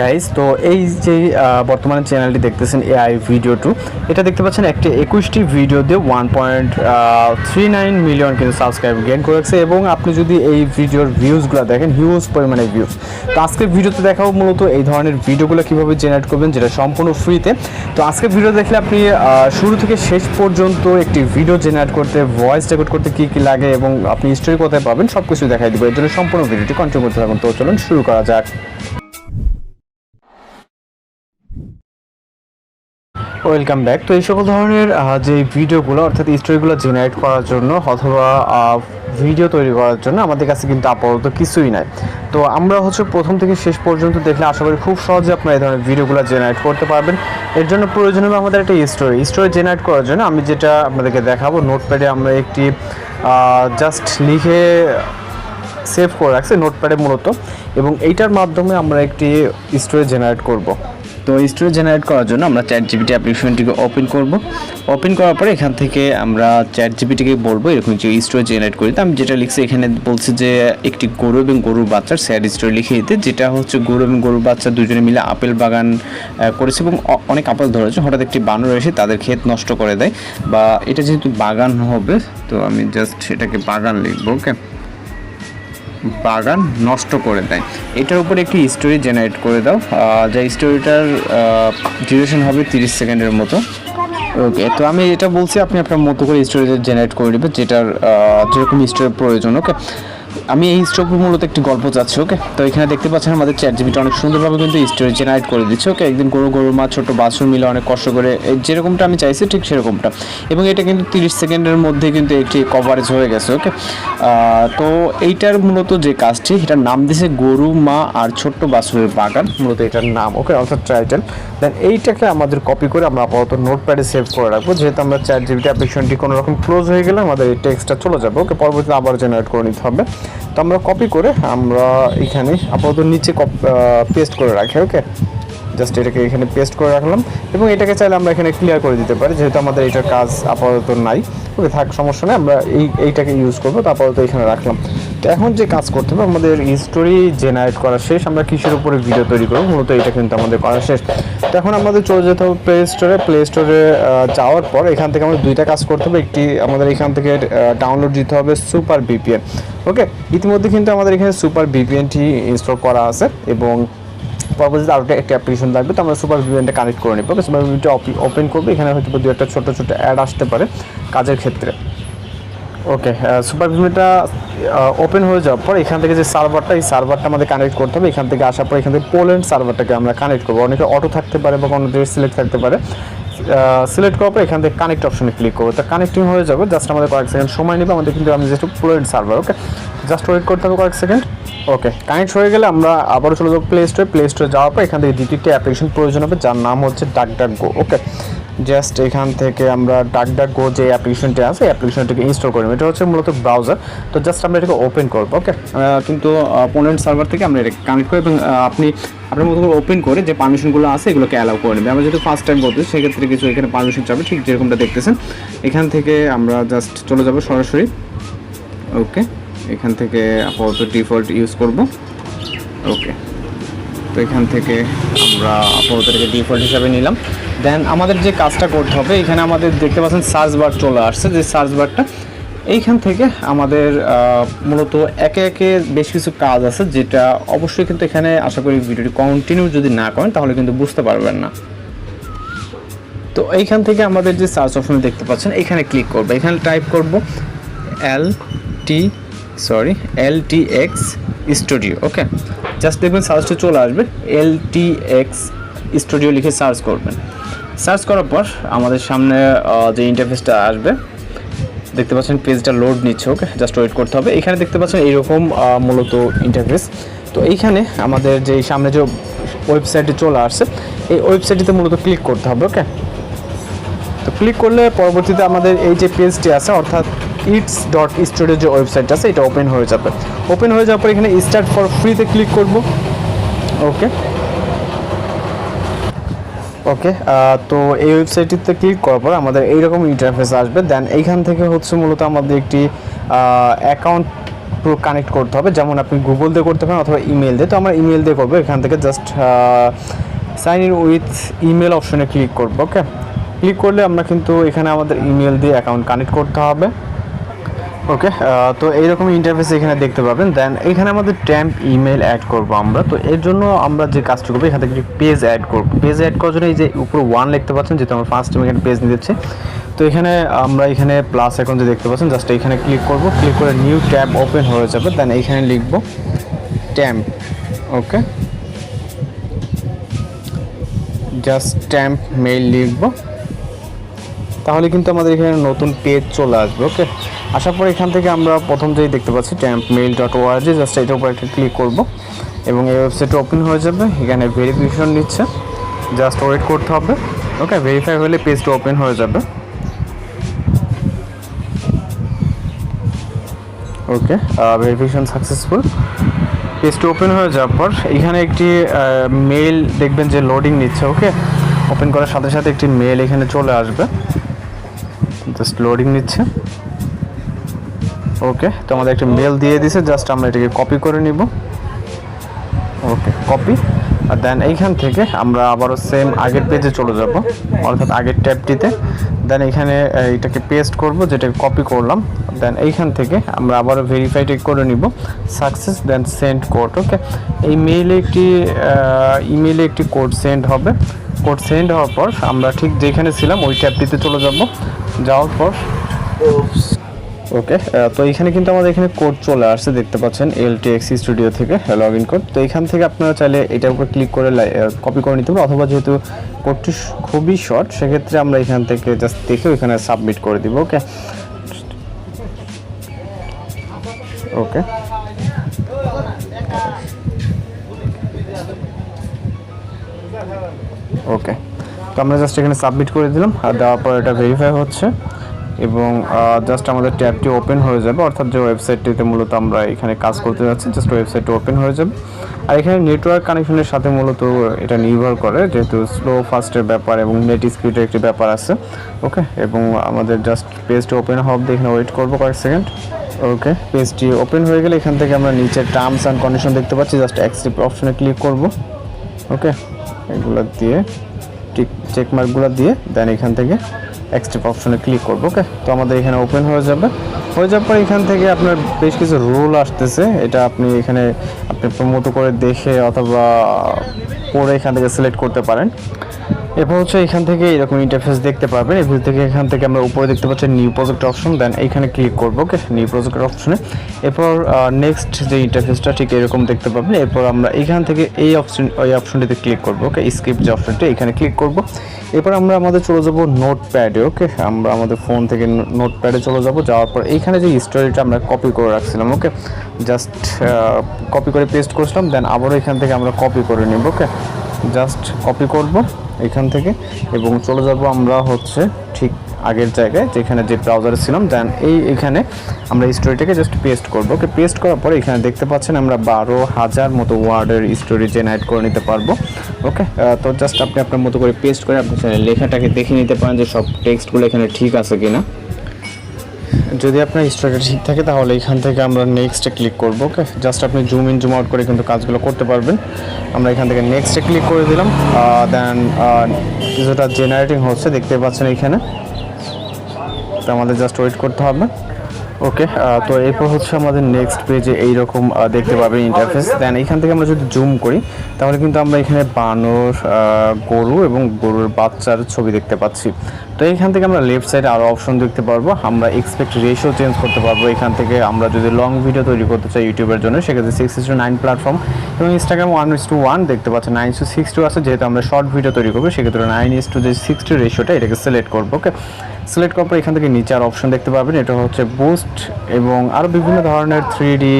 Guys তো এই যে বর্তমানে চ্যানেলটি দেখতেছেন এআই ভিডিও টু এটা দেখতে পাচ্ছেন একটি একুশটি ভিডিও দিয়ে one point three nine million কিন্তু সাবস্ক্রাইব গেন করেছে এবং আপনি যদি এই ভিডিওর ভিউজগুলো দেখেন হিউজ পরিমাণে ভিউজ তো আজকের ভিডিওতে দেখাবো মূলত এই ধরনের ভিডিওগুলো কীভাবে জেনারেট করবেন, যেটা সম্পূর্ণ ফ্রিতে তো আজকের ভিডিও দেখলে আপনি শুরু থেকে শেষ পর্যন্ত একটি ভিডিও জেনারেট করতে ভয়েস রেকর্ড করতে কী কী লাগে এবং আপনি স্টোরি কোথায় পাবেন সব কিছু দেখাই দেবো। এর জন্য সম্পূর্ণ ভিডিওটি কন্টিনিউ করতে থাকুন। তো চলুন শুরু করা যাক। ওয়েলকাম ব্যাক তো এই সকল ধরনের যে ভিডিওগুলো, অর্থাৎ স্টোরিগুলো জেনারেট করার জন্য অথবা ভিডিও তৈরি করার জন্য আমাদের কাছে কিন্তু আপাতত কিছুই নাই। তো আমরা হচ্ছে প্রথম থেকে শেষ পর্যন্ত দেখলে আশা করি খুব সহজে আপনারা এই ধরনের ভিডিওগুলো জেনারেট করতে পারবেন। এর জন্য প্রয়োজন হবে আমাদের একটা স্টোরি স্টোরি জেনারেট করার জন্য আমি যেটা আপনাদেরকে দেখাবো নোটপ্যাডে আমরা একটি জাস্ট লিখে সেভ করে রাখছি নোটপ্যাডে মূলত। এবং এইটার মাধ্যমে আমরা একটি স্টোরি জেনারেট করব। তো স্টোরি জেনারেট করার জন্য আমরা চ্যাট জিপিটি অ্যাপ্লিকেশনটিকে ওপেন করব। ওপেন করার পরে এখান থেকে আমরা চ্যাট জিপিটিকে বলব, এরকম যে স্টোরি জেনারেট করি। তো আমি যেটা লিখছি, এখানে বলছি যে একটি গরু এবং গরুর বাচ্চার স্যাড স্টোরি লিখে দিতে, যেটা হচ্ছে গরু এবং গরুর বাচ্চা দুজনে মিলে আপেল বাগান করেছে এবং অনেক আপেল ধরেছে। হঠাৎ একটি বানর এসে তাদের ক্ষেত নষ্ট করে দেয়। বা এটা যেহেতু বাগান হবে, তো আমি জাস্ট সেটাকে বাগান লিখব ওকে বাগান নষ্ট করে দেয়। এটার উপরে একটি স্টোরি জেনারেট করে দাও। যা স্টোরিটার ডিউরেশন হবে তিরিশ সেকেন্ডের মতো। ওকে তো আমি এটা বলছি, আপনি আপনার মতো করে স্টোরিটা জেনারেট করে নেবেন যেটার যেরকম স্টোরির প্রয়োজন ওকে আমি এই স্টোভ মূলত একটি গল্প চাচ্ছি, ওকে? তো এখানে দেখতে পাচ্ছেন আমাদের চ্যাট জিবিটা অনেক সুন্দরভাবে কিন্তু স্টোরি জেনারেট করে দিচ্ছে, ওকে? একদিন গরু গরু মা, ছোট বাছুর মিলে অনেক কষ্ট করে যেরকমটা আমি চাইছি ঠিক সেরকমটা। এবং এটা কিন্তু তিরিশ সেকেন্ডের মধ্যে কিন্তু একটি কভারেজ হয়ে গেছে, ওকে? তো এইটার মূলত যে কাজটি, এটার নাম দিছে গরু, মা আর ছোট্ট বাছুরের বাগান, মূলত এটার নাম, ওকে? অর্থাৎ টাইটেল দেন এইটাকে আমাদের কপি করে আমরা আপাতত নোট নোটপ্যাডে সেভ করে রাখব, যেহেতু আমরা চ্যাট জিবিটি অ্যাপ্লিকেশনটি কোনো রকম ক্লোজ হয়ে গেলে আমাদের এই টেক্সটটা চলে যাবে, ওকে? পরবর্তীতে আবার জেনারেট করে নিতে হবে। তো আমরা কপি করে আমরা এখানে আপাতত নিচে পেস্ট করে রাখি ওকে জাস্ট এটাকে এখানে পেস্ট করে রাখলাম এবং এটাকে চাইলে আমরা এখানে ক্লিয়ার করে দিতে পারি, যেহেতু আমাদের এটার কাজ আপাতত নাই। ওকে থাক, সমস্যা নেই, আমরা এই, এইটাকে ইউজ করব, তো আপাতত এখানে রাখলাম। তো এখন যে কাজ করতে হবে, আমাদের স্টোরি জেনারেট করা শেষ, আমরা কিসের উপরে ভিডিও তৈরি করব, মূলত এটা কিন্তু আমাদের করা শেষ। তো এখন আমাদের চলে যেতে হবে প্লে স্টোরে প্লে স্টোরে যাওয়ার পর এখান থেকে আমাদের দুইটা কাজ করতে হবে, একটি আমাদের এখান থেকে ডাউনলোড দিতে হবে সুপার বিপিএন ওকে ইতিমধ্যে কিন্তু আমাদের এখানে সুপার বিপিএনটি ইনস্টল করা আছে এবং পরবর্তীতে আরও একটা অ্যাপ্লিকেশন লাগবে, তো আমরা সুপার ভিভেন্টে কানেক্ট করে নেব। সুপার ভিপিএনটা ওপেন করব, এখানে হয়তো দু একটা ছোটো ছোটো অ্যাড আসতে পারে কাজের ক্ষেত্রে। ওকে সুপার ভিভেন্টটা ওপেন হয়ে যাওয়ার পর এখান থেকে যে সার্ভারটা এই সার্ভারটা আমাদের কানেক্ট করতে হবে। এখান থেকে আসার পর এখান থেকে পোল্যান্ড সার্ভারটাকে আমরা কানেক্ট করব। অনেকে অটো থাকতে পারে বা কোনো দেশ সিলেক্ট থাকতে পারে। সিলেক্ট করার পর এখান থেকে কানেক্ট অপশনে ক্লিক করব। তো কানেক্টিং হয়ে যাবে জাস্ট আমাদের কয়েক সেকেন্ড সময় নেবে, আমাদের কিন্তু আমি যেহেতু Poland server okay just wait করতে হবে কয়েক সেকেন্ড ওকে কানেক্ট হয়ে গেলে আমরা আবারও চলে যাব প্লে স্টোরে প্লে স্টোরে যাওয়ার পর এখান থেকে দ্বিতীয় একটি অ্যাপ্লিকেশন প্রয়োজন হবে, যার নাম হচ্ছে ডাক ডাক গো ওকে জাস্ট এখান থেকে আমরা ডাক ডাক গো যে অ্যাপ্লিকেশনটি আছে অ্যাপ্লিকেশনটিকে ইনস্টল করব এটা হচ্ছে মূলত ব্রাউজার তো জাস্ট আমরা এটাকে ওপেন করব ওকে কিন্তু পোনেন্ট সার্ভার থেকে আমরা এটাকে কানেক্ট করি এবং আপনি, আপনার মতো করে ওপেন করে যে পারমিশনগুলো আছে, এগুলোকে অ্যালাউ করে নেবে। আমরা যেহেতু ফার্স্ট টাইম বলতে সেক্ষেত্রে কিছু এখানে পারমিশন চাবে। ঠিক যেরকমটা দেখতেছেন, এখান থেকে আমরা জাস্ট চলে যাব সরাসরি ওকে এখান থেকে আপাতত ডিফল্ট ইউজ করব ওকে তো এখান থেকে আমরা এটাকে ডিফল্ট হিসাবে নিলাম। দেন আমাদের যে কাজটা করতে হবে, এখানে আমাদের দেখতে পাচ্ছেন সার্চ বার চলে আসছে। যে সার্চ বারটা এইখান থেকে আমাদের মূলত একে একে বেশ কিছু কাজ আছে, যেটা অবশ্যই কিন্তু এখানে আশা করি ভিডিওটি কন্টিনিউ যদি না করেন, তাহলে কিন্তু বুঝতে পারবেন না। তো এইখান থেকে আমাদের যে সার্চ অপশন দেখতে পাচ্ছেন, এখানে ক্লিক করব। এখানে টাইপ করব L T sorry L T X studio, okay? Just দেখবেন সার্চটা চলে আসবে এল টি এক্স স্টুডিও লিখে সার্চ করবেন। সার্চ করার পর আমাদের সামনে যে ইন্টারফেসটা আসবে, দেখতে পাচ্ছেন পেজটা লোড নিচ্ছে, ওকে? জাস্ট ওয়েট করতে হবে। এখানে দেখতে পাচ্ছেন এইরকম মূলত ইন্টারফেস তো এইখানে আমাদের যে সামনে যে ওয়েবসাইটে চলে আসছে, এই ওয়েবসাইটটিতে মূলত ক্লিক করতে হবে, ওকে? তো ক্লিক করলে পরবর্তীতে আমাদের এই যে পেজটি আছে, অর্থাৎ ইটস ডট স্টুডিও যে ওয়েবসাইট আছে, এটা ওপেন হয়ে যাবে। ওপেন হয়ে যাওয়ার পর এখানে স্টার্ট ফর ফ্রিতে ক্লিক করব। ওকে ওকে তো এই ওয়েবসাইটটিতে ক্লিক করার পর আমাদের এইরকম ইন্টারফেস আসবে। দেন এইখান থেকে হচ্ছে মূলত আমাদের একটি অ্যাকাউন্ট পুরো কানেক্ট করতে হবে। যেমন আপনি গুগল দিয়ে করতে পারেন অথবা ইমেল দিয়ে। তো আমরা ইমেল দিয়ে করব। এখান থেকে just sign in with email অপশনে ক্লিক করব। ওকে ক্লিক করলে আমরা কিন্তু এখানে আমাদের ইমেল দিয়ে অ্যাকাউন্ট কানেক্ট করতে হবে। ওকে তো এইরকম ইন্টারফেস এখানে দেখতে পাবেন। দেন এখানে আমাদের ট্যাম্প ইমেল অ্যাড করব আমরা। তো এর জন্য আমরা যে কাজটা করব, এখান থেকে পেজ অ্যাড করব। পেজ অ্যাড করার জন্য এই যে উপরে ওয়ান লিখতে পাচ্ছেন, যেহেতু আমরা ফার্স্ট টাইম এখানে পেজ দিচ্ছি তো এখানে আমরা এখানে প্লাস এখন যে দেখতে পাচ্ছেন জাস্ট এখানে ক্লিক করব। ক্লিক করে নিউ ট্যাব ওপেন হয়ে যাবে। দেন এইখানে লিখব temp okay just temp mail লিখব। তাহলে কিন্তু আমাদের এখানে নতুন পেজ চলে আসবে ওকে আসার পর এখান থেকে আমরা প্রথম যেই দেখতে পাচ্ছি temp mail dot ORG just এটার উপর একটা ক্লিক করব। এবং এই ওয়েবসাইটটা ওপেন হয়ে যাবে। এখানে ভেরিফিকেশন নিচ্ছে। জাস্ট ওয়েট করতে হবে। ওকে ভেরিফাই হলে পেজটা ওপেন হয়ে যাবে। ওকে ভেরিফিকেশন সাকসেসফুল পেজটি ওপেন হয়ে যাওয়ার পর এখানে একটি মেইল দেখবেন যে লোডিং নিচ্ছে। ওকে ওপেন করার সাথে সাথে একটি মেল এখানে চলে আসবে। জাস্ট লোডিং নিচ্ছে। ওকে তো আমাদের একটা মেল দিয়ে দিছে জাস্ট আমরা এটাকে কপি করে নিব। ওকে কপি আর দেন এইখান থেকে আমরা আবারও সেম আগের পেজে চলে যাব, অর্থাৎ আগের ট্যাবটিতে। দেন এখানে এটাকে পেস্ট করব যেটাকে কপি করলাম। দেন এইখান থেকে আমরা আবারও ভেরিফাইড করে নিব success then send code okay এই মেইলে একটি ইমেইলে একটি কোড সেন্ড হবে। কোড সেন্ড হওয়ার পর আমরা ঠিক যেখানে ছিলাম, ওই ট্যাবটিতে চলে যাব। যাওয়ার পর ওকে তো এখানে কিন্তু আমাদের এখানে কোড চলে আসছে, দেখতে পাচ্ছেন এল টি স্টুডিও থেকে লগ ইন কোড তো এখান থেকে আপনারা চাইলে এটার উপর ক্লিক করে কপি করে নিতে পারেন, অথবা যেহেতু কোডটি খুবই শর্ট সেক্ষেত্রে আমরা এখান থেকে জাস্ট দেখে এখানে সাবমিট করে দিব ওকে ওকে ওকে তো আমরা জাস্ট এখানে সাবমিট করে দিলাম, আর দেওয়ার পর এটা ভেরিফাই হচ্ছে। এবং জাস্ট আমাদের ট্যাবটি ওপেন হয়ে যাবে, অর্থাৎ যে ওয়েবসাইটটিতে মূলত আমরা এখানে কাজ করতে যাচ্ছি জাস্ট ওয়েবসাইটটি ওপেন হয়ে যাবে। আর এখানে নেটওয়ার্ক কানেকশনের সাথে মূলত এটা নির্ভর করে, যেহেতু স্লো ফাস্টের ব্যাপার এবং নেট স্পিডের একটি ব্যাপার আছে ওকে এবং আমাদের জাস্ট পেজটি ওপেন হবে এখানে ওয়েট করব কয়েক সেকেন্ড ওকে পেজটি ওপেন হয়ে গেলে এখান থেকে আমরা নিচে টার্মস অ্যান্ড কন্ডিশন দেখতে পাচ্ছি জাস্ট অ্যাকসেপ্ট অপশনে ক্লিক করব ওকে এগুলো দিয়ে চেক মার্কগুলো দিয়ে দেন এখান থেকে এক্সট্রিপ অপশনে ক্লিক করব ওকে তো আমাদের এখানে ওপেন হয়ে যাবে। হয়ে যাওয়ার পর এখান থেকে আপনার বেশ কিছু রুল আসতেছে। এটা আপনি এখানে আপনি প্রমোট করে দেখে অথবা পরে এখান থেকে সিলেক্ট করতে পারেন। এরপর হচ্ছে এখান থেকে এরকম ইন্টারফেস দেখতে পাবেন এগুলো থেকে এখান থেকে আমরা উপরে দেখতে পাচ্ছি নিউ প্রজেক্ট অপশন দেন এইখানে ক্লিক করব ওকে নিউ প্রজেক্ট অপশনে এরপর নেক্সট যে ইন্টারফেসটা ঠিক এরকম দেখতে পাবেন। এরপর আমরা এখান থেকে এই অপশন ওই অপশনটিতে ক্লিক করব ওকে স্কিপ যে অপশনটি এখানে ক্লিক করব। এরপর আমরা আমাদের চলে যাব নোট প্যাডে ওকে আমরা আমাদের ফোন থেকে নোট প্যাডে চলে যাব, যাওয়ার পর এইখানে যে স্টোরিটা আমরা কপি করে রাখছিলাম ওকে জাস্ট কপি করে পেস্ট করছিলাম দেন আবারও এখান থেকে আমরা কপি করে নিব ওকে জাস্ট কপি করব এখান থেকে, এবং চলে যাব আমরা হচ্ছে ঠিক আগের জায়গায় যেখানে যে ব্রাউজারে ছিলাম দেন এই এখানে আমরা স্টোরিটাকে জাস্ট পেস্ট করব। ওকে পেস্ট করার পরে এখানে দেখতে পাচ্ছেন আমরা বারো হাজার মতো ওয়ার্ডের স্টোরি জেনারেট করে নিতে পারব। ওকে তো জাস্ট আপনি আপনার মতো করে পেস্ট করে আপনি লেখাটাকে দেখে নিতে পারেন যে সব টেক্সটগুলো এখানে ঠিক আছে কিনা। যদি আপনার স্টোরিটা ঠিক থাকে, তাহলে এখান থেকে আমরা নেক্সটে ক্লিক করব। ওকে জাস্ট আপনি জুম ইন জুম আউট করে কিন্তু কাজগুলো করতে পারবেন। আমরা এখান থেকে নেক্সটে ক্লিক করে দিলাম। দেন কিছুটা জেনারেটিং হচ্ছে, দেখতে পাচ্ছেন এখানে। আমাদের জাস্ট ওয়েট করতে হবে। ওকে তো এরপর হচ্ছে আমাদের নেক্সট পেজে এইরকম দেখতে পাবেন ইন্টারফেস দেন এখান থেকে আমরা যদি জুম করি, তাহলে কিন্তু আমরা এখানে বানর গরু এবং গরুর বাচ্চার ছবি দেখতে পাচ্ছি। তো এখান থেকে আমরা লেফট সাইডে আরও অপশন দেখতে পারব। আমরা এক্সপেক্ট রেশিও চেঞ্জ করতে পারব। এখান থেকে আমরা যদি লং ভিডিও তৈরি করতে চাই ইউটিউবের জন্য, সেক্ষেত্রে সিক্স টু নাইন প্ল্যাটফর্ম এবং Instagram one is to one দেখতে পাচ্ছি নাইন টু সিক্স টু আছে। যেহেতু আমরা শর্ট ভিডিও তৈরি করব, সেক্ষেত্রে নাইন ইস টু যে সিক্স টু রেশিওটা এটাকে সিলেক্ট করব ওকে সিলেক্ট করার পর এখান থেকে নিচে আর অপশন দেখতে পাবেন। এটা হচ্ছে বুস্ট এবং আরও বিভিন্ন ধরনের থ্রি ডি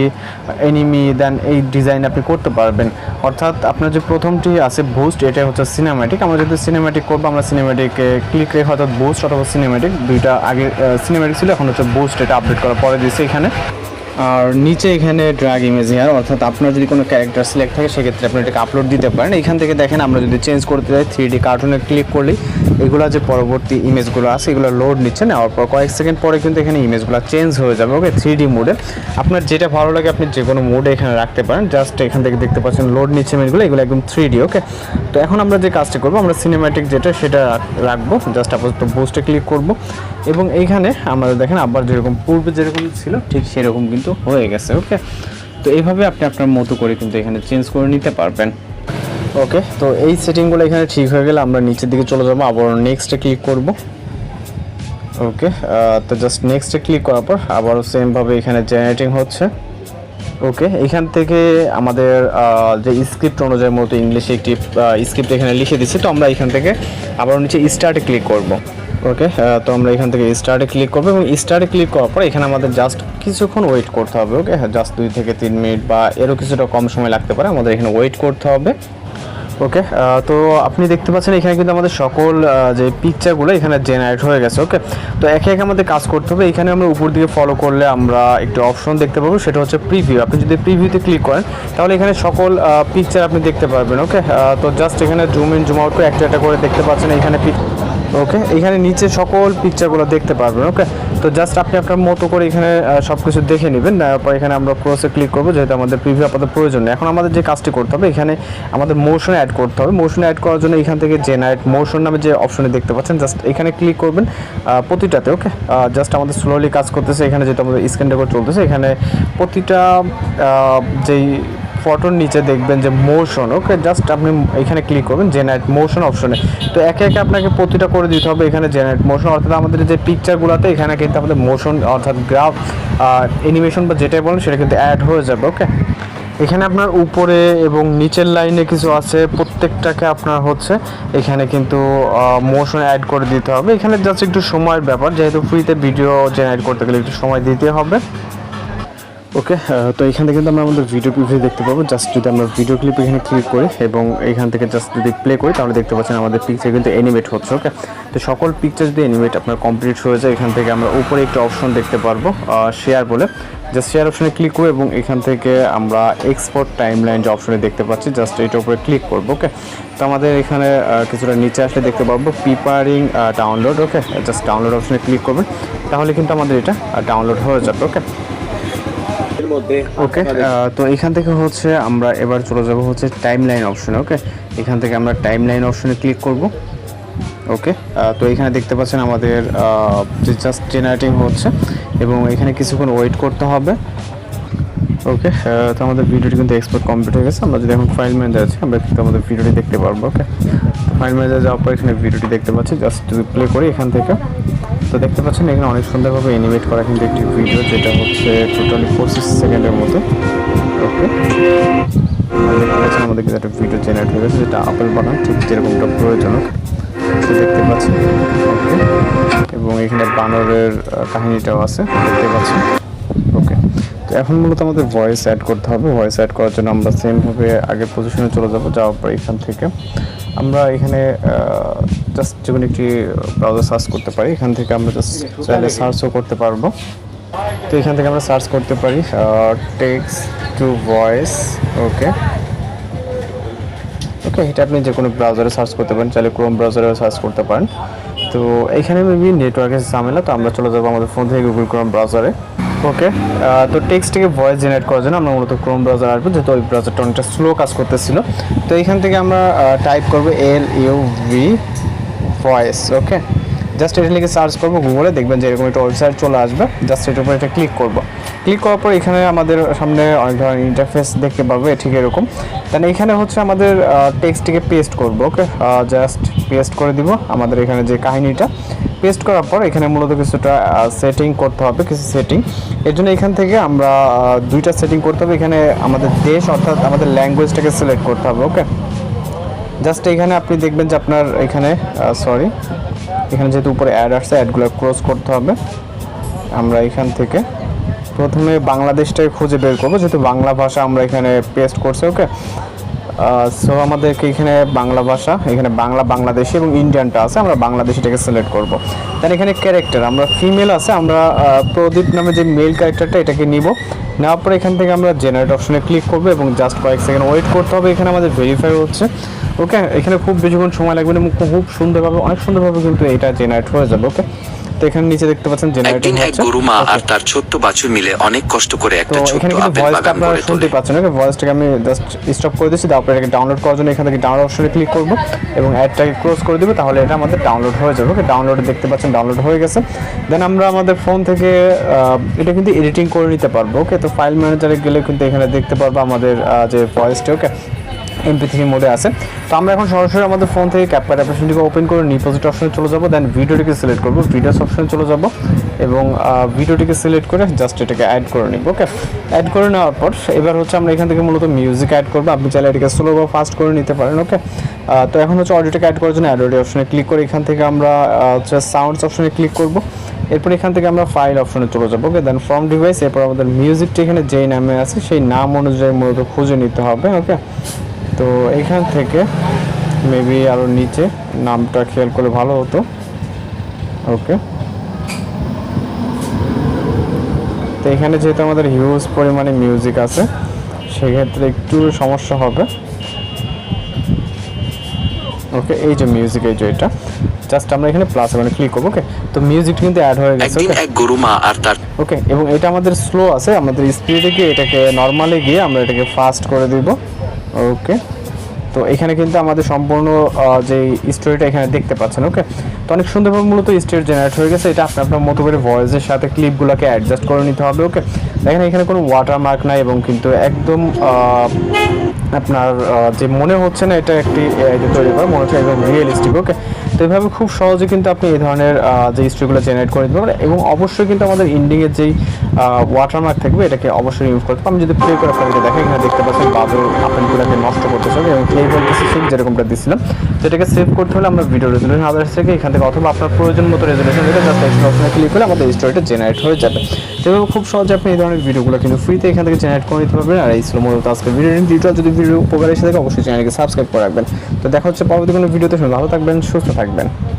এনিমি দেন এই ডিজাইন আপনি করতে পারবেন। অর্থাৎ আপনার যে প্রথমটি আছে বুস্ট এটা হচ্ছে সিনেম্যাটিক আমরা যদি সিনেম্যাটিক করব, আমরা সিনেম্যাটিকে ক্লিক রেখে অর্থাৎ বুস্ট অথবা সিনেম্যাটিক দুইটা আগে সিনেম্যাটিক ছিল, এখন হচ্ছে বুস্ট এটা আপডেট করার পরে দিয়েছে এখানে। আর নিচে এখানে ড্রাগ ইমেজ হেয়ার অর্থাৎ আপনার যদি কোনো ক্যারেক্টার সিলেক্ট থাকে, সেক্ষেত্রে আপনি এটাকে আপলোড দিতে পারেন। এখান থেকে দেখেন আমরা যদি চেঞ্জ করতে যাই থ্রি ডি কার্টুনে ক্লিক করলেই এগুলো যে পরবর্তী ইমেজগুলো আছে, এগুলো লোড নিচ্ছে। নেওয়ার পর কয়েক সেকেন্ড পরে কিন্তু এখানে ইমেজগুলো চেঞ্জ হয়ে যাবে ওকে থ্রি ডি মোডে আপনার যেটা ভালো লাগে, আপনি যে কোনো মোডে এখানে রাখতে পারেন। জাস্ট এখান থেকে দেখতে পাচ্ছেন লোড নিচ্ছে ইমেজগুলো এগুলো একদম থ্রি ডি ওকে তো এখন আমরা যে কাজটা করব, আমরা সিনেম্যাটিক যেটা, সেটা রাখব। জাস্ট আপাতত বুস্টে ক্লিক করব। এবং এইখানে আমরা দেখেন আবার যেরকম পূর্বে যেরকম ছিল, ঠিক সেরকম কিন্তু হয়ে গেছে ওকে তো এইভাবে আপনি আপনার মতো করে কিন্তু এখানে চেঞ্জ করে নিতে পারবেন। ওকে তো এই সেটিংগুলো এখানে ঠিক হয়ে গেলে আমরা নিচের দিকে চলে যাব, আবার নেক্সটে ক্লিক করব। ওকে তো জাস্ট নেক্সটে ক্লিক করার পর আবারও সেমভাবে এখানে জেনারেটিং হচ্ছে। ওকে এখান থেকে আমাদের যে স্ক্রিপ্ট অনুযায়ী মতো ইংলিশে একটি স্ক্রিপ্ট এখানে লিখে দিচ্ছি, তো আমরা এখান থেকে আবার নিচে স্টার্টে ক্লিক করব। ওকে তো আমরা এখান থেকে স্টার্টে ক্লিক করব এবং স্টার্টে ক্লিক করার পর এখানে আমাদের জাস্ট কিছুক্ষণ ওয়েট করতে হবে ওকে জাস্ট দুই থেকে তিন মিনিট বা এরও কিছুটা কম সময় লাগতে পারে, আমাদের এখানে ওয়েট করতে হবে ওকে তো আপনি দেখতে পাচ্ছেন এখানে কিন্তু আমাদের সকল যে পিকচারগুলো এখানে জেনারেট হয়ে গেছে ওকে তো একে একে আমাদের কাজ করতে হবে, এখানে আমরা উপর দিকে ফলো করলে আমরা একটি অপশন দেখতে পাবো, সেটা হচ্ছে প্রিভিউ আপনি যদি প্রিভিউতে ক্লিক করেন, তাহলে এখানে সকল পিকচার আপনি দেখতে পারবেন ওকে তো জাস্ট এখানে জুম ইন জুম আউট করে একটা একটা করে দেখতে পাচ্ছেন, এখানে ওকে এখানে নিচে সকল পিকচারগুলো দেখতে পারবেন ওকে তো জাস্ট আপনি আপনার মতো করে এখানে সব কিছু দেখে নেবেন তারপর এখানে আমরা ক্রসে ক্লিক করব, যেহেতু আমাদের প্রিভিউ আপাতত প্রয়োজন নেই। এখন আমাদের যে কাজটি করতে হবে, এখানে আমাদের মোশন অ্যাড করতে হবে। মোশন অ্যাড করার জন্য এখান থেকে জেনারেট মোশন নামে যে অপশনে দেখতে পাচ্ছেন জাস্ট এখানে ক্লিক করবেন প্রতিটাতে ওকে জাস্ট আমাদের স্লোলি কাজ করতেছে, এখানে যেটা আমাদের স্ক্যান রেকর্ড চলতেছে, এখানে প্রতিটা যেই ফটোর নিচে দেখবেন যে মোশন ওকে জাস্ট আপনি এখানে ক্লিক করবেন জেনারেট মোশন অপশনে তো একে একে আপনাকে প্রতিটা করে দিতে হবে এখানে জেনারেট মোশন অর্থাৎ আমাদের যে পিকচারগুলোতে এখানে কিন্তু আমাদের মোশন অর্থাৎ গ্রাফ অ্যানিমেশন বা যেটাই বলেন সেটা কিন্তু অ্যাড হয়ে যাবে ওকে এখানে আপনার উপরে এবং নিচের লাইনে কিছু আছে, প্রত্যেকটাকে আপনার হচ্ছে এখানে কিন্তু মোশন অ্যাড করে দিতে হবে। এখানে জাস্ট একটু সময়ের ব্যাপার, যেহেতু ফ্রিতে ভিডিও জেনারেট করতে গেলে একটু সময় দিতে হবে। ওকে তো এখান থেকে কিন্তু আমরা আমাদের ভিডিও প্রিভিউ দেখতে পাবো। জাস্ট যদি আমরা ভিডিও ক্লিপ এখানে ক্লিক করি এবং এখান থেকে জাস্ট যদি প্লে করি, তাহলে দেখতে পাচ্ছেন আমাদের পিকচার কিন্তু অ্যানিমেট হচ্ছে ওকে তো সকল পিকচার যদি অ্যানিমেট আপনার কমপ্লিট হয়ে যায়, এখান থেকে আমরা উপরে একটা অপশন দেখতে পারব শেয়ার বলে। জাস্ট শেয়ার অপশনে ক্লিক করব এবং এখান থেকে আমরা এক্সপোর্ট টাইম লাইন যে অপশনে দেখতে পাচ্ছি জাস্ট এটার উপরে ক্লিক করব ওকে তো আমাদের এখানে কিছুটা নিচে আসলে দেখতে পারব preparing download okay just download অপশনে ক্লিক করবেন, তাহলে কিন্তু আমাদের এটা ডাউনলোড হয়ে যাবে ওকে ওকে তো এখান থেকে হচ্ছে আমরা এবার চলে যাব হচ্ছে টাইম লাইন অপশনে ওকে? এখান থেকে আমরা টাইম লাইন অপশনে ক্লিক করব ওকে? তো এখানে দেখতে পাচ্ছেন আমাদের যে জাস্ট জেনারেটিং হচ্ছে এবং এখানে কিছুক্ষণ ওয়েট করতে হবে ওকে? তো আমাদের ভিডিওটি কিন্তু এক্সপোর্ট কমপ্লিট হয়ে গেছে। আমরা যদি এখন ফাইল ম্যানেজার আছে আমরা কিন্তু আমাদের ভিডিওটি দেখতে পারব ওকে? ফাইল ম্যানেজার যাওয়ার পর এখানে ভিডিওটি দেখতে পাচ্ছি। জাস্ট যদি প্লে করি এখান থেকে তো দেখতে পাচ্ছেন, এখানে অনেক সুন্দরভাবে অ্যানিমেট করা কিন্তু একটি ভিডিও যেটা হচ্ছে টোটালি পঁচিশ সেকেন্ডের মতো। ওকে আমাদের কিন্তু একটা ভিডিও জেনারেট হয়ে গেছে, যেটা আপেল বানান, ঠিক যেরকমটা প্রয়োজন তো দেখতে পাচ্ছেন ওকে এবং এখানে বানরের কাহিনীটাও আছে, দেখতে পাচ্ছেন। ওকে তো এখন মূলত আমাদের ভয়েস অ্যাড করতে হবে। ভয়েস অ্যাড করার জন্য আমরা সেমভাবে আগের পজিশনে চলে যাব, যাওয়ার পর এখান থেকে। আমরা এখানে জাস্ট যে কোনো একটি ব্রাউজার সার্চ করতে পারি। এখান থেকে আমরা জাস্ট চাইলে সার্চও করতে পারব। তো এখান থেকে আমরা সার্চ করতে পারি text to voice okay okay এটা আপনি যে কোনো ব্রাউজারে সার্চ করতে পারেন, চাইলে ক্রোম ব্রাউজারে সার্চ করতে পারেন। তো এখানে মেবি নেটওয়ার্কের ঝামেলা, তো আমরা চলে যাব আমাদের ফোন থেকে গুগল ক্রোম ব্রাউজারে ওকে তো টেক্সট থেকে ভয়েস জেনারেট করার জন্য আমরা মূলত ক্রোম ব্রাউজার আসব, যেহেতু ওই ব্রাউজারটা অনেকটা স্লো কাজ করতেছিল। তো এখান থেকে আমরা টাইপ করব L U V voice okay? Just এটা লিখে সার্চ করব গুগলে দেখবেন যে এরকম একটা ওয়েবসাইট চলে আসবে। জাস্ট এটার উপর এটা ক্লিক করব। ক্লিক করার পর এখানে আমাদের সামনে অনেক ধরনের ইন্টারফেস দেখতে পারব ঠিক এরকম। দেন এখানে হচ্ছে আমাদের টেক্সটটিকে পেস্ট করব, ওকে? জাস্ট পেস্ট করে দিব আমাদের এখানে যে কাহিনীটা। পেস্ট করার পর এখানে মূলত কিছুটা সেটিং করতে হবে, কিছু সেটিং এর জন্য এখান থেকে আমরা দুইটা সেটিং করতে হবে। এখানে আমাদের দেশ অর্থাৎ আমাদের ল্যাঙ্গুয়েজটাকে সিলেক্ট করতে হবে ওকে জাস্ট এখানে আপনি দেখবেন যে আপনার এখানে সরি এখানে যেহেতু উপরে অ্যাড আসছে অ্যাডগুলো ক্লোজ করতে হবে। আমরা এখান থেকে প্রথমে বাংলাদেশটাই খুঁজে বের করব, যেহেতু বাংলা ভাষা আমরা এখানে পেস্ট করছি ওকে সো আমাদেরকে এখানে বাংলা ভাষা, এখানে বাংলা, বাংলাদেশি এবং ইন্ডিয়ানটা আছে, আমরা বাংলাদেশিটাকে সিলেক্ট করব। দেন এখানে ক্যারেক্টার আমরা ফিমেল আছে, আমরা প্রদীপ নামে যে মেল ক্যারেক্টারটা এটাকে নিব। নেওয়ার পরে এখান থেকে আমরা জেনারেট অপশনে ক্লিক করব এবং জাস্ট কয়েক সেকেন্ড ওয়েট করতে হবে, এখানে আমাদের ভেরিফাই হচ্ছে। ওকে এখানে খুব বেশিক্ষণ সময় লাগবে না এবং খুব সুন্দরভাবে, অনেক সুন্দরভাবে কিন্তু এটা জেনারেট হয়ে যাবে ওকে তো এখানে নিচে দেখতে পাচ্ছেন জেনারেটিং এক হচ্ছে। গরু মা আর তার ছোট্ট বাছুর মিলে অনেক কষ্ট করে একটা ছোট্ট আপেল বাগান গড়ে শুনতে তোলে। পাচ্ছেন। ওকে ভয়েসটাকে আমি জাস্ট স্টপ করে দিচ্ছি তারপরে এটাকে ডাউনলোড করার জন্য এখান থেকে ডাউনলোড অপশনে ক্লিক করব এবং অ্যাডটাকে ক্লোজ করে দেবো তাহলে এটা আমাদের ডাউনলোড হয়ে যাবে। ওকে ডাউনলোডে দেখতে পাচ্ছেন ডাউনলোড হয়ে গেছে। দেন আমরা আমাদের ফোন থেকে এটা কিন্তু এডিটিং করে নিতে পারব। ওকে তো ফাইল ম্যানেজারে গেলে কিন্তু এখানে দেখতে পারব আমাদের যে ভয়েসটা ওকে এমপি থ্রি মোডে আছে। তো আমরা এখন সরাসরি আমাদের ফোন থেকে ক্যাপকাট অ্যাপ্লিকেশনটিকে ওপেন করে নিপোজিট অপশনে চলে যাব দেন ভিডিওটিকে সিলেক্ট করব ভিডিওস অপশনে চলে যাব, এবং ভিডিওটিকে সিলেক্ট করে জাস্ট এটাকে অ্যাড করে নিব ওকে অ্যাড করে নেওয়ার পর, এবার হচ্ছে আমরা এখান থেকে মূলত মিউজিক অ্যাড করব। আপনি চাইলে এটাকে স্লো বা ফাস্ট করে নিতে পারেন ওকে তো এখন হচ্ছে অডিওটাকে অ্যাড করার জন্য অ্যাড অডিও অপশনে ক্লিক করে এখান থেকে আমরা হচ্ছে সাউন্ডস অপশনে ক্লিক করব। এরপর এখান থেকে আমরা ফাইল অপশনে চলে যাব ওকে দেন ফ্রম ডিভাইস এরপর আমাদের মিউজিকটি এখানে যেই নামে আছে, সেই নাম অনুযায়ী মূলত খুঁজে নিতে হবে ওকে তো এখান থেকে মেবি আরও নিচে নামটা খেয়াল করলে ভালো হতো। ওকে তো এখানে যেহেতু আমাদের হিউজ পরিমাণে মিউজিক আছে সেক্ষেত্রে একটু সমস্যা হবে। ওকে এই যে মিউজিক এই যে এটা। জাস্ট আমরা এখানে প্লাস মানে ক্লিক করব ওকে তো মিউজিকটা কিন্তু অ্যাড হয়ে গেছে এক গরু মা আর তার ওকে এবং এটা আমাদের স্লো আছে আমাদের স্পিডে গিয়ে এটাকে নর্মালে গিয়ে আমরা এটাকে ফাস্ট করে দিব। ওকে তো এখানে কিন্তু আমাদের সম্পূর্ণ যে স্টোরিটা এখানে দেখতে পাচ্ছেন ওকে তো অনেক সুন্দরভাবে মূলত স্টোরি জেনারেট হয়ে গেছে। এটা আপনি আপনার মতো করে ভয়েসের সাথে ক্লিপগুলোকে অ্যাডজাস্ট করে নিতে হবে ওকে দেখেন এখানে কোনো ওয়াটারমার্ক নাই এবং কিন্তু একদম আপনার যে মনে হচ্ছে না এটা একটি তৈরি করা, মনে হচ্ছে একদম রিয়েলিস্টিক ওকে তো এইভাবে খুব সহজে কিন্তু আপনি এই ধরনের যে স্টোরিগুলো জেনারেট করে দিতে পারেন এবং অবশ্যই কিন্তু আমাদের ইন্ডিংয়ের যেই ওয়াটারমার্ক থাকবে, এটাকে অবশ্যই ইউজ করতে আমি যদি প্লে করে আপনাদেরকে দেখেন এখানে দেখতে পাচ্ছেন বাদল আপেলগুলোকে নষ্ট করতেছে। এবং প্লে বলতেছে ঠিক যেরকমটা দিছিলাম। তো এটাকে সেভ করতে হলে আমরা ভিডিও রেজলিউশন আদার্স থেকে এখান থেকে অথবা আপনার প্রয়োজন মতো রেজলিউশন এটা জাস্ট এক্সট্রা অপশনে ক্লিক করলে আমাদের স্টোরিটা জেনারেট হয়ে যাবে। তো খুব সহজে আপনি এই ধরনের ভিডিওগুলো কিন্তু ফ্রিতে এখান থেকে জেনারেট করে নিতে পারবেন। আর এই ছিল মূলত আজকে ভিডিও ডিটেল যদি ভিডিও উপকার এসে থাকে, অবশ্যই চ্যানেলকে সাবস্ক্রাইব করে রাখবেন। তো দেখা হচ্ছে পরবর্তী কোনো ভিডিওতে ভালো থাকবেন, সুস্থ থাকবেন।